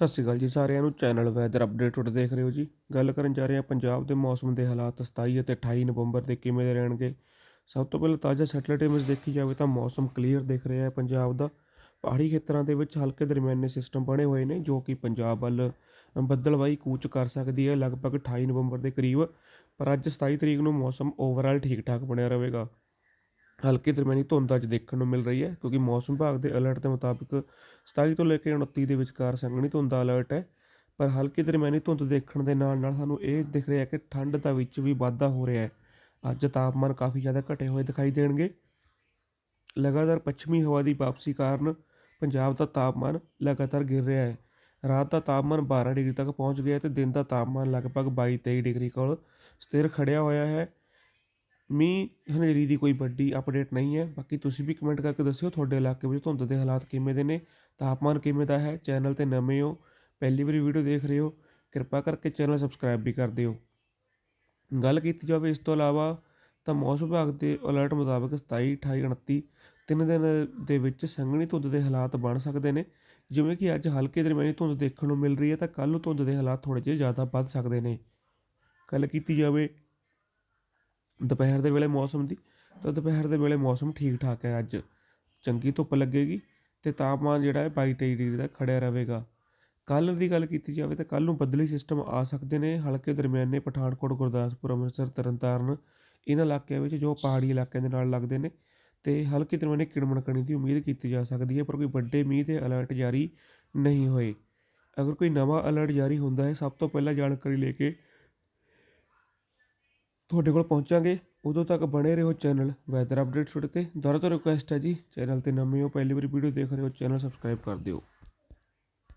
ਸਤਿ ਸ਼੍ਰੀ ਅਕਾਲ ਜੀ ਸਾਰਿਆਂ ਨੂੰ। ਚੈਨਲ ਵੈਦਰ ਅਪਡੇਟ ਟੁਡੇ ਦੇਖ ਰਹੇ ਹੋ ਜੀ। ਗੱਲ ਕਰਨ ਜਾ ਰਹੇ ਹਾਂ ਪੰਜਾਬ ਦੇ ਮੌਸਮ ਦੇ ਹਾਲਾਤ 27 ਅਤੇ 28 ਨਵੰਬਰ ਦੇ ਕਿਵੇਂ ਦੇ ਰਹਿਣਗੇ। ਸਭ ਤੋਂ ਪਹਿਲਾਂ ਤਾਜ਼ਾ ਸੈਟੇਲਾਈਟ ਇਮੇਜ ਦੇਖੀ ਜਾਵੇ ਤਾਂ ਮੌਸਮ ਕਲੀਅਰ ਦਿਖ ਰਿਹਾ ਹੈ ਪੰਜਾਬ ਦਾ। ਪਹਾੜੀ ਖੇਤਰਾਂ ਦੇ ਵਿੱਚ ਹਲਕੇ ਦਰਮਿਆਨੇ ਸਿਸਟਮ ਬਣੇ ਹੋਏ ਨੇ ਜੋ ਕਿ ਪੰਜਾਬ ਵੱਲ ਬੱਦਲਵਾਈ ਕੂਚ ਕਰ ਸਕਦੀ ਹੈ। ਲਗਭਗ 28 ਨਵੰਬਰ ਦੇ ਕਰੀਬ, ਪਰ ਅੱਜ 27 ਤਰੀਕ ਨੂੰ ਮੌਸਮ ਓਵਰਆਲ ਠੀਕ ਠਾਕ ਬਣਿਆ ਰਹੇਗਾ। ਹਲਕੀ ਦਰਮਿਆਨੀ ਧੁੰਦ ਅੱਜ ਦੇਖਣ ਨੂੰ ਮਿਲ ਰਹੀ ਹੈ, ਕਿਉਂਕਿ ਮੌਸਮ ਵਿਭਾਗ ਦੇ ਅਲਰਟ ਦੇ ਮੁਤਾਬਿਕ 27 ਤੋਂ ਲੈ ਕੇ 29 ਦੇ ਵਿਚਕਾਰ ਸੰਘਣੀ ਧੁੰਦ ਦਾ ਅਲਰਟ ਹੈ। ਪਰ ਹਲਕੀ ਦਰਮਿਆਨੀ ਧੁੰਦ ਦੇਖਣ ਦੇ ਨਾਲ ਨਾਲ ਸਾਨੂੰ ਇਹ ਦਿਖ ਰਿਹਾ ਕਿ ਠੰਡ ਦਾ ਵਿੱਚ ਵੀ ਵਾਧਾ ਹੋ ਰਿਹਾ ਹੈ। ਅੱਜ ਤਾਪਮਾਨ ਕਾਫੀ ਜ਼ਿਆਦਾ ਘਟੇ ਹੋਏ ਦਿਖਾਈ ਦੇਣਗੇ। ਲਗਾਤਾਰ ਪੱਛਮੀ ਹਵਾ ਦੀ ਵਾਪਸੀ ਕਾਰਨ ਪੰਜਾਬ ਦਾ ਤਾਪਮਾਨ ਲਗਾਤਾਰ ਗਿਰ ਰਿਹਾ ਹੈ। ਰਾਤ ਦਾ ਤਾਪਮਾਨ 12 ਡਿਗਰੀ ਤੱਕ ਪਹੁੰਚ ਗਿਆ ਤੇ ਦਿਨ ਦਾ ਤਾਪਮਾਨ ਲਗਭਗ 22-23 ਡਿਗਰੀ ਕੋਲ ਸਥਿਰ ਖੜਿਆ ਹੋਇਆ ਹੈ। ਮੀਂਹ, ਹਨੇਰੀ ਦੀ ਕੋਈ ਵੱਡੀ ਅਪਡੇਟ ਨਹੀਂ ਹੈ। ਬਾਕੀ ਤੁਸੀਂ ਵੀ ਕਮੈਂਟ ਕਰਕੇ ਦੱਸਿਓ ਤੁਹਾਡੇ ਇਲਾਕੇ ਵਿੱਚ ਧੁੰਦ ਦੇ ਹਾਲਾਤ ਕਿਵੇਂ ਦੇ ਨੇ। ਤਾਪਮਾਨ ਕਿਵੇਂ ਦਾ ਹੈ? ਚੈਨਲ ਤੇ ਨਵੇਂ ਹੋ, ਪਹਿਲੀ ਵਾਰੀ ਵੀਡੀਓ ਦੇਖ ਰਹੇ ਹੋ, ਕਿਰਪਾ ਕਰਕੇ ਚੈਨਲ ਸਬਸਕ੍ਰਾਈਬ ਵੀ ਕਰ ਦਿਓ। ਗੱਲ ਕੀਤੀ ਜਾਵੇ ਇਸ ਤੋਂ ਇਲਾਵਾ ਤਾਂ ਮੌਸਮ ਵਿਭਾਗ ਦੇ ਅਲਰਟ ਮੁਤਾਬਕ 27 28 29 ਤਿੰਨ ਦਿਨ ਦੇ ਵਿੱਚ ਸੰਘਣੀ ਧੁੰਦ ਦੇ ਹਾਲਾਤ ਬਣ ਸਕਦੇ ਨੇ। ਜਿਵੇਂ ਕਿ ਅੱਜ ਹਲਕੇ ਦਰਮਿਆਨੀ ਧੁੰਦ ਦੇਖਣ ਨੂੰ ਮਿਲ ਰਹੀ ਹੈ ਤਾਂ ਕੱਲ੍ਹ ਨੂੰ ਧੁੰਦ ਦੇ ਹਾਲਾਤ ਥੋੜ੍ਹੇ ਜਿਹੇ ਜ਼ਿਆਦਾ ਵੱਧ ਸਕਦੇ ਨੇ। ਗੱਲ ਕੀਤੀ ਜਾਵੇ ਦੁਪਹਿਰ ਦੇ ਵੇਲੇ ਮੌਸਮ ਦੀ, ਤਾਂ ਦੁਪਹਿਰ ਦੇ ਵੇਲੇ ਮੌਸਮ ਠੀਕ ਠਾਕ ਹੈ ਅੱਜ। ਚੰਗੀ ਧੁੱਪ ਲੱਗੇਗੀ ਅਤੇ ਤਾਪਮਾਨ ਜਿਹੜਾ ਹੈ ਬਾਈ ਤੇਈ ਡਿਗਰੀ ਦਾ ਖੜਿਆ ਰਹੇਗਾ। ਕੱਲ੍ਹ ਦੀ ਗੱਲ ਕੀਤੀ ਜਾਵੇ ਤਾਂ ਕੱਲ੍ਹ ਨੂੰ ਬੱਦਲੀ ਸਿਸਟਮ ਆ ਸਕਦੇ ਨੇ ਹਲਕੇ ਦਰਮਿਆਨੇ ਪਠਾਨਕੋਟ, ਗੁਰਦਾਸਪੁਰ, ਅੰਮ੍ਰਿਤਸਰ, ਤਰਨਤਾਰਨ, ਇਹਨਾਂ ਇਲਾਕਿਆਂ ਵਿੱਚ ਜੋ ਪਹਾੜੀ ਇਲਾਕਿਆਂ ਦੇ ਨਾਲ ਲੱਗਦੇ ਨੇ ਤੇ ਹਲਕੀ ਦਰਮਿਆਨੇ ਕਿਣਮਣਕਣੀ ਦੀ ਉਮੀਦ ਕੀਤੀ ਜਾ ਸਕਦੀ ਹੈ ਪਰ ਕੋਈ ਵੱਡੇ ਮੀਂਹ ਦੇ ਅਲਰਟ ਜਾਰੀ ਨਹੀਂ ਹੋਏ। ਅਗਰ ਕੋਈ ਨਵਾਂ ਅਲਰਟ ਜਾਰੀ ਹੁੰਦਾ ਹੈ, ਸਭ ਤੋਂ ਪਹਿਲਾਂ ਜਾਣਕਾਰੀ ਲੈ ਕੇ ਤੁਹਾਡੇ ਕੋਲ ਪਹੁੰਚਾਂਗੇ। ਉਦੋਂ ਤੱਕ ਬਣੇ ਰਹੋ ਚੈਨਲ ਵੈਦਰ ਅਪਡੇਟ ਛੋਟੇ ਤੇ। ਦੁਬਾਰਾ ਤੋਂ ਰਿਕੁਐਸਟ ਹੈ ਜੀ, ਚੈਨਲ ਤੇ ਨਵੇਂ ਹੋ, ਪਹਿਲੀ ਵਾਰੀ ਵੀਡੀਓ ਦੇਖ ਰਹੇ ਹੋ, ਚੈਨਲ ਸਬਸਕ੍ਰਾਈਬ ਕਰ ਦਿਓ।